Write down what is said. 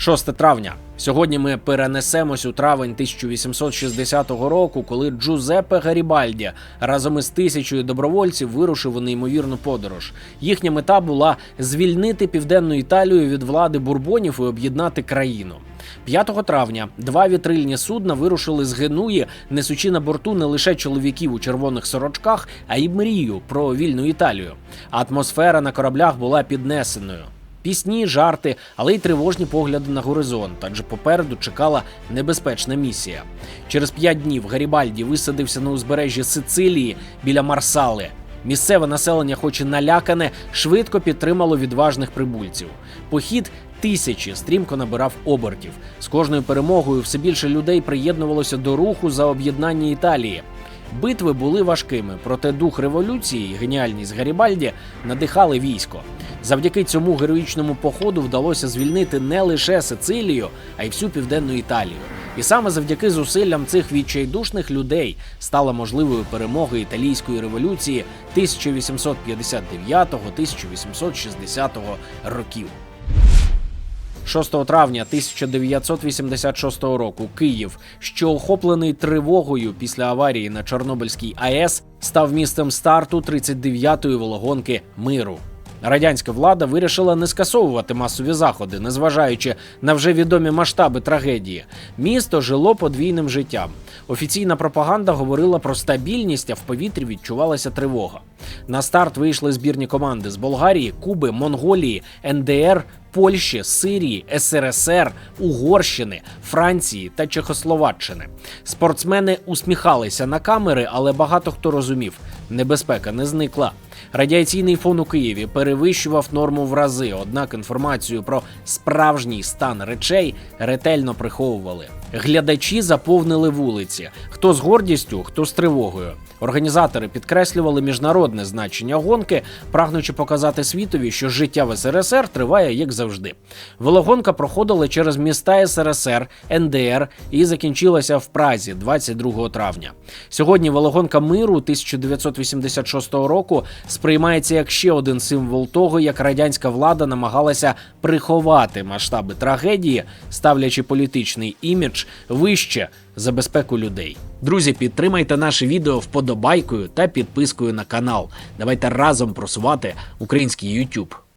6 травня. Сьогодні ми перенесемось у травень 1860 року, коли Джузеппе Гарібальді разом із тисячою добровольців вирушив у неймовірну подорож. Їхня мета була звільнити південну Італію від влади бурбонів і об'єднати країну. 5 травня два вітрильні судна вирушили з Генуї, несучи на борту не лише чоловіків у червоних сорочках, а й мрію про вільну Італію. Атмосфера на кораблях була піднесеною. Пісні, жарти, але й тривожні погляди на горизонт, адже попереду чекала небезпечна місія. Через п'ять днів Гарібальді висадився на узбережжі Сицилії біля Марсали. Місцеве населення, хоч і налякане, швидко підтримало відважних прибульців. Похід тисячі стрімко набирав обертів. З кожною перемогою все більше людей приєднувалося до руху за об'єднання Італії. Битви були важкими, проте дух революції геніальність Гарібальді надихали військо. Завдяки цьому героїчному походу вдалося звільнити не лише Сицилію, а й всю південну Італію. І саме завдяки зусиллям цих відчайдушних людей стала можливою перемога італійської революції 1859-1860 років. 6 травня 1986 року Київ, що охоплений тривогою після аварії на Чорнобильській АЕС, став місцем старту 39-ї вологонки миру. Радянська влада вирішила не скасовувати масові заходи, незважаючи на вже відомі масштаби трагедії. Місто жило подвійним життям. Офіційна пропаганда говорила про стабільність, а в повітрі відчувалася тривога. На старт вийшли збірні команди з Болгарії, Куби, Монголії, НДР, Польщі, Сирії, СРСР, Угорщини, Франції та Чехословаччини. Спортсмени усміхалися на камери, але багато хто розумів, небезпека не зникла. Радіаційний фон у Києві перевищував норму в рази, однак інформацію про справжній стан речей ретельно приховували. Глядачі заповнили вулиці, хто з гордістю, хто з тривогою. Організатори підкреслювали міжнародне значення гонки, прагнучи показати світові, що життя в СРСР триває як завжди. Велогонка проходила через міста СРСР, НДР і закінчилася в Празі 22 травня. Сьогодні велогонка миру 1986 року сприймається як ще один символ того, як радянська влада намагалася приховати масштаби трагедії, ставлячи політичний імідж вище за безпеку людей. Друзі, підтримайте наше відео вподобайкою та підпискою на канал. Давайте разом просувати український YouTube.